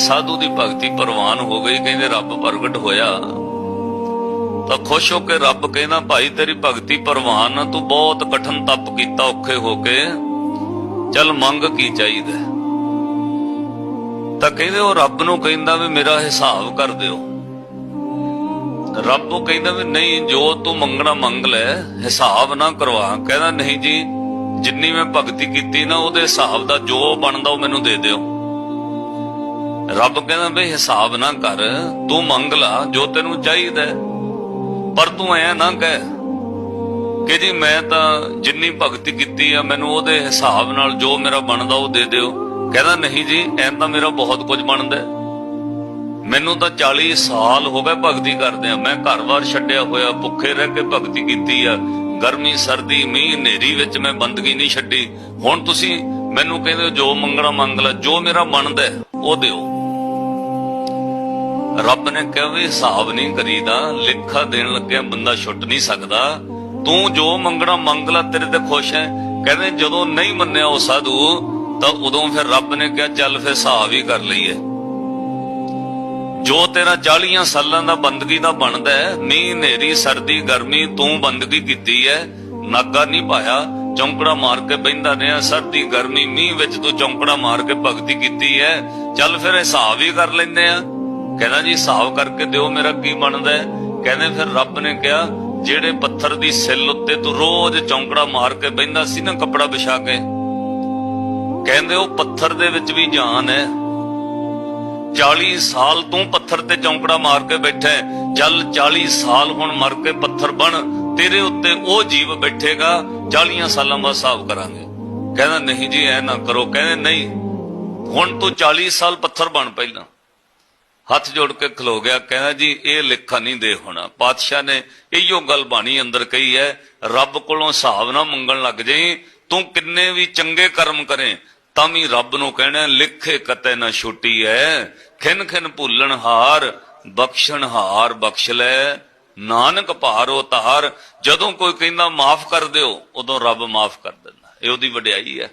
ਸਾਧੂ ਦੀ ਭਗਤੀ ਪ੍ਰਵਾਨ ਹੋ ਗਈ, ਕਹਿੰਦੇ ਰੱਬ ਪ੍ਰਗਟ ਹੋਇਆ। ਤਾਂ ਖੁਸ਼ ਹੋ ਕੇ ਰੱਬ ਕਹਿੰਦਾ, ਭਾਈ, ਤੇਰੀ ਭਗਤੀ ਪ੍ਰਵਾਨ ਤੂੰ ਬਹੁਤ ਕਠਨ ਤਪ ਕੀਤਾ ਔਖੇ ਹੋ ਕੇ। ਚੱਲ ਮੰਗ ਕੀ ਚਾਹੀਦਾ? ਤਾਂ ਕਹਿੰਦੇ ਉਹ ਰੱਬ ਨੂੰ ਕਹਿੰਦਾ ਵੀ ਮੇਰਾ ਹਿਸਾਬ ਕਰ ਦਿਓ। ਰੱਬ ਉਹ ਕਹਿੰਦਾ ਵੀ ਨਹੀਂ, ਜੋ ਤੂੰ ਮੰਗਣਾ ਮੰਗ ਲੈ, ਹਿਸਾਬ ਨਾ ਕਰਵਾ। ਕਹਿੰਦਾ, ਨਹੀਂ ਜੀ, ਜਿੰਨੀ ਮੈਂ ਭਗਤੀ ਕੀਤੀ ਨਾ, ਉਹਦੇ ਹਿਸਾਬ ਦਾ ਜੋ ਬਣਦਾ, ਉਹ ਮੈਨੂੰ ਦੇ ਦਿਓ। ਰੱਬ ਕਹਿੰਦਾ ਬਈ ਹਿਸਾਬ ਨਾ ਕਰ, ਤੂੰ ਮੰਗ ਲਾ, ਜੋ ਤੈਨੂੰ ਚਾਹੀਦਾ ਪਰ ਤੂੰ ਐ ਨਾ ਕਹਿ ਕਿ ਜੀ ਮੈਂ ਤਾਂ ਜਿੰਨੀ ਭਗਤੀ ਕੀਤੀ ਆ, ਮੈਨੂੰ ਉਹਦੇ ਹਿਸਾਬ ਨਾਲ ਜੋ ਮੇਰਾ ਬਣਦਾ ਉਹ ਦੇ ਦਿਓ। ਕਹਿੰਦਾ ਨਹੀਂ ਜੀ, ਐਂ ਤਾਂ ਮੇਰਾ ਬਹੁਤ ਕੁਝ ਬਣਦਾ ਮੈਨੂੰ ਤਾਂ 40 ਸਾਲ ਹੋ ਗਏ ਭਗਤੀ ਕਰਦੇ ਆ ਮੈਂ ਘਰ-ਬਾਰ ਛੱਡਿਆ ਹੋਇਆ, ਭੁੱਖੇ ਰਹਿ ਕੇ ਭਗਤੀ ਕੀਤੀ ਆ। ਗਰਮੀ, ਸਰਦੀ, ਮੀਂਹ, ਹਨੇਰੀ ਵਿੱਚ ਮੈਂ ਬੰਦਗੀ ਨਹੀਂ ਛੱਡੀ। ਹੁਣ ਤੁਸੀਂ ਮੈਨੂੰ ਕਹਿੰਦੇ ਹੋ, ਜੋ ਮੰਗਣਾ ਮੰਗ ਲੈ, ਜੋ ਮੇਰਾ ਬਣਦਾ ਉਹ ਦਿਓ। ਰੱਬ ਨੇ ਕਿਹਾ ਵੀ ਹਿਸਾਬ ਨਹੀਂ ਕਰੀਦਾ, ਲਿਖਾ ਦੇਣ ਲੱਗਿਆ, ਬੰਦਾ ਛੁੱਟ ਨਹੀਂ ਸਕਦਾ। ਤੂੰ ਜੋ ਮੰਗਣਾ ਮੰਗ ਲੈ, ਤੇਰੇ ਤੇ ਖੁਸ਼ ਹੈ। ਕਹਿੰਦੇ ਜਦੋਂ ਨਹੀਂ ਮੰਨਿਆ ਉਹ ਸਾਧੂ, ਤਾਂ ਉਦੋਂ ਫਿਰ ਰੱਬ ਨੇ ਕਿਹਾ, ਚੱਲ ਫਿਰ ਹਿਸਾਬ ਹੀ ਕਰ ਲਈਏ। ਜੋ ਤੇਰਾ 40 ਸਾਲਾਂ ਦਾ ਬੰਦਗੀ ਦਾ ਬਣਦਾ ਹੈ, ਮੀਂਹ, ਹਨੇਰੀ, ਸਰਦੀ, ਗਰਮੀ, ਤੂੰ ਬੰਦਗੀ ਕੀਤੀ ਹੈ। ਨਾਗਾ ਨਹੀਂ ਪਾਇਆ, ਚੌਂਕੜਾ ਮਾਰ ਕੇ ਬੈੰਦਾ ਰਿਹਾ, ਸਰਦੀ, ਗਰਮੀ, ਮੀਂਹ ਵਿੱਚ ਤੂੰ ਚੌਂਕੜਾ ਮਾਰ ਕੇ ਭਗਤੀ ਕੀਤੀ ਹੈ। ਚੱਲ ਫਿਰ ਹਿਸਾਬ ਹੀ ਕਰ ਲੈਂਦੇ ਆ ਕਹਿੰਦਾ ਜੀ, ਹਿਸਾਬ ਕਰਕੇ ਦਿਓ ਮੇਰਾ ਕੀ ਬਣਦਾ ਹੈ। ਕਹਿੰਦੇ ਫਿਰ ਰੱਬ ਨੇ ਕਿਹਾ, ਜਿਹੜੇ ਪੱਥਰ ਦੀ ਸਿੱਲ ਉੱਤੇ ਤੂੰ ਰੋਜ਼ ਚੌਂਕੜਾ ਮਾਰ ਕੇ ਬੈੰਦਾ ਸੀ ਨਾ ਕੱਪੜਾ ਵਿਛਾ ਕੇ, ਕਹਿੰਦੇ ਉਹ ਪੱਥਰ ਦੇ ਵਿੱਚ ਵੀ ਜਾਨ ਹੈ। 40 ਸਾਲ ਤੂੰ ਪੱਥਰ ਤੇ ਚੌਂਕੜਾ ਮਾਰ ਕੇ ਬੈਠਾ ਚੱਲ 40 ਸਾਲ ਹੁਣ ਮਰ ਕੇ ਪੱਥਰ ਬਣ, ਤੇਰੇ ਉੱਤੇ ਉਹ ਜੀਵ ਬੈਠੇਗਾ 40 ਸਾਲਾਂ ਬਾਅਦ ਹਿਸਾਬ ਕਰਾਂਗੇ। ਕਹਿੰਦਾ, ਨਹੀਂ ਜੀ, ਐ ਨਾ ਕਰੋ। ਕਹਿੰਦੇ, ਨਹੀਂ, ਹੁਣ ਤੂੰ 40 ਸਾਲ ਪੱਥਰ ਬਣ ਪਹਿਲਾਂ। ਹੱਥ ਜੋੜ ਕੇ ਖਲੋ ਗਿਆ, ਕਹਿੰਦਾ ਜੀ, ਇਹ ਲਿਖਾ ਨਹੀਂ ਦੇ ਹੋਣਾ। ਪਾਤਸ਼ਾਹ ਨੇ ਇਹੋ ਗੱਲ ਬਾਣੀ ਅੰਦਰ ਕਹੀ ਹੈ, ਰੱਬ ਕੋਲੋਂ ਹਿਸਾਬ ਨਾ ਮੰਗਣ ਲੱਗ ਜਾਈ, ਤੂੰ ਕਿੰਨੇ ਵੀ ਚੰਗੇ ਕਰਮ ਕਰੇ, ਤਾਂ ਵੀ ਰੱਬ ਨੂੰ ਕਹਿਣਾ, ਲਿਖੇ ਕਤੇ ਨਾ ਛੁੱਟੀ ਐ। ਖਿਨ ਖਿਨ ਭੁੱਲਣ ਹਾਰ, ਬਖਸ਼ਣ ਹਾਰ ਬਖਸ਼ ਲੈ। ਨਾਨਕ ਭਾਰੋ ਤਾਰ, ਜਦੋਂ ਕੋਈ ਕਹਿੰਦਾ ਮਾਫ ਕਰ ਦਿਓ, ਉਦੋਂ ਰੱਬ ਮਾਫ ਕਰ ਦਿੰਦਾ। ਇਹ ਉਹਦੀ ਵਡਿਆਈ ਹੈ